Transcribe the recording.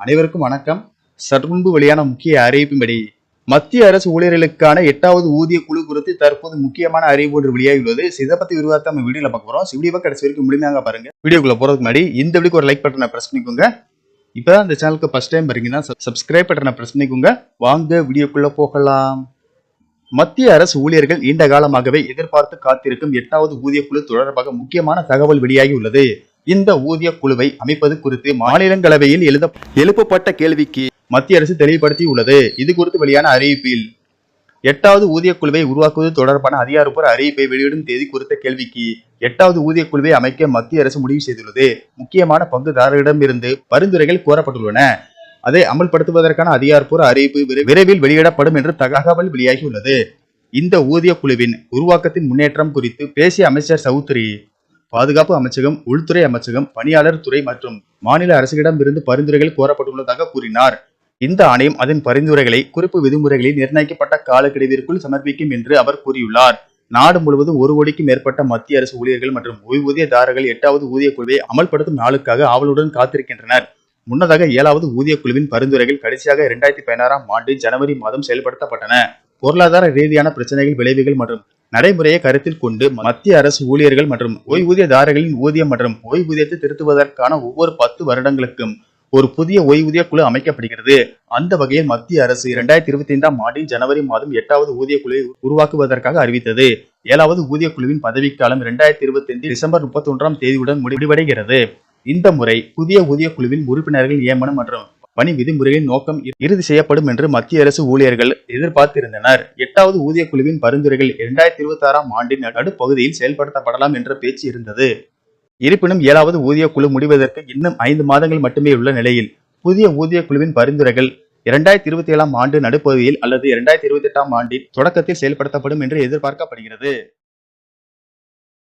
அனைவருக்கும் வணக்கம். சற்று முன்பு வெளியான முக்கிய அறிவிப்பின்படி மத்திய அரசு ஊழியர்களுக்கான எட்டாவது ஊதிய குழு குறித்து தற்போது முக்கியமான அறிவு ஒன்று வெளியாகியுள்ளது. இதை பத்தி விரிவாக நம்ம வீடியோல பார்க்க போறோம். வீடியோவை கடைசி வரைக்கும் முழுமையாக பாருங்க. வீடியோக்குள்ள போறதுக்கு முன்னாடி இந்த வீடியோக்கு ஒரு லைக் பட்டனை பிரஸ் பண்ணிக்கோங்க. இப்பதான் இந்த சேனலுக்கு ஃபர்ஸ்ட் டைம் பாருங்கன்னா சப்ஸ்கிரைப் பட்டனை பிரஸ் பண்ணிக்கோங்க. வாங்க வீடியோக்குள்ள போகலாம். மத்திய அரசு ஊழியர்கள் நீண்ட காலமாகவே எதிர்பார்த்து காத்திருக்கும் எட்டாவது ஊதிய குழு தொடர்பாக முக்கியமான தகவல் வெளியாகி உள்ளது இந்த ஊதிய குழுவை அமைப்பது குறித்து மாநிலங்களவையில் எழுத எழுப்பப்பட்ட கேள்விக்கு மத்திய அரசு தெளிவுபடுத்தி உள்ளது இது குறித்து வெளியான அறிவிப்பில் எட்டாவது ஊதிய குழுவை உருவாக்குவது தொடர்பான அதிகாரப்பூர்வ அறிவிப்பை வெளியிடும் தேதி குறித்த கேள்விக்கு எட்டாவது ஊதிய குழுவை அமைக்க மத்திய அரசு முடிவு செய்துள்ளது. முக்கியமான பங்குதாரரிடமிருந்து பரிந்துரைகள் கோரப்பட்டுள்ளன. அதை அமல்படுத்துவதற்கான அதிகாரப்பூர்வ அறிவிப்பு விரைவில் வெளியிடப்படும் என்று தகவல் வெளியாகியுள்ளது. இந்த ஊதிய குழுவின் உருவாக்கத்தின் முன்னேற்றம் குறித்து பேசிய அமைச்சர் சௌத்ரி பாதுகாப்பு அமைச்சகம் உள்துறை அமைச்சகம் பணியாளர் துறை மற்றும் மாநில அரசுகளிடமிருந்து பரிந்துரைகள் கோரப்பட்டுள்ளதாக கூறினார். இந்த ஆணையம் அதன் பரிந்துரைகளை குறிப்பு விதிமுறைகளில் நிர்ணயிக்கப்பட்ட காலக்கெடுவிற்குள் சமர்ப்பிக்கும் என்று அவர் கூறியுள்ளார். நாடு முழுவதும் ஒரு கோடிக்கும் மேற்பட்ட மத்திய அரசு ஊழியர்கள் மற்றும் ஓய்வூதியதாரர்கள் எட்டாவது ஊதிய குழுவை அமல்படுத்தும் நாளுக்காக ஆவலுடன் காத்திருக்கின்றனர். முன்னதாக ஏழாவது ஊதிய குழுவின் பரிந்துரைகள் கடைசியாக இரண்டாயிரத்தி பதினாறாம் ஆண்டு ஜனவரி மாதம் செயல்படுத்தப்பட்டன. பொருளாதார ரீதியான பிரச்சனைகள் விளைவுகள் மற்றும் நடைமுறையை கருத்தில் கொண்டு மத்திய அரசு ஊழியர்கள் மற்றும் ஓய்வூதியதாரர்களின் ஊதியம் மற்றும் ஓய்வூதியத்தை திருத்துவதற்கான ஒவ்வொரு பத்து வருடங்களுக்கும் ஒரு புதிய ஓய்வூதிய குழு அமைக்கப்படுகிறது. அந்த வகையில் மத்திய அரசு இரண்டாயிரத்தி இருபத்தி ஐந்தாம் ஆண்டின் ஜனவரி மாதம் எட்டாவது ஊதிய குழுவை உருவாக்குவதற்காக அறிவித்தது. ஏழாவது ஊதிய குழுவின் பதவிக்காலம் இரண்டாயிரத்தி இருபத்தி ஐந்து டிசம்பர் முப்பத்தி ஒன்றாம் தேதியுடன் முடிவடைகிறது. இந்த முறை புதிய ஊதிய குழுவின் உறுப்பினர்கள் நியமனம் மற்றும் பணி விதிமுறைகளின் நோக்கம் இறுதி செய்யப்படும் என்று மத்திய அரசு ஊழியர்கள் எதிர்பார்த்திருந்தனர். எட்டாவது ஊதிய குழுவின் பரிந்துரைகள் இரண்டாயிரத்தி இருபத்தி ஆறாம் ஆண்டின் நடுப்பகுதியில் செயல்படுத்தப்படலாம் என்ற பேச்சு இருந்தது. இருப்பினும் ஏழாவது ஊதிய குழு முடிவதற்கு இன்னும் ஐந்து மாதங்கள் மட்டுமே உள்ள நிலையில் புதிய ஊதிய குழுவின் பரிந்துரைகள் இரண்டாயிரத்தி இருபத்தி ஏழாம் ஆண்டு நடுப்பகுதியில் அல்லது இரண்டாயிரத்தி இருபத்தி எட்டாம் ஆண்டின் தொடக்கத்தில் செயல்படுத்தப்படும் என்று எதிர்பார்க்கப்படுகிறது.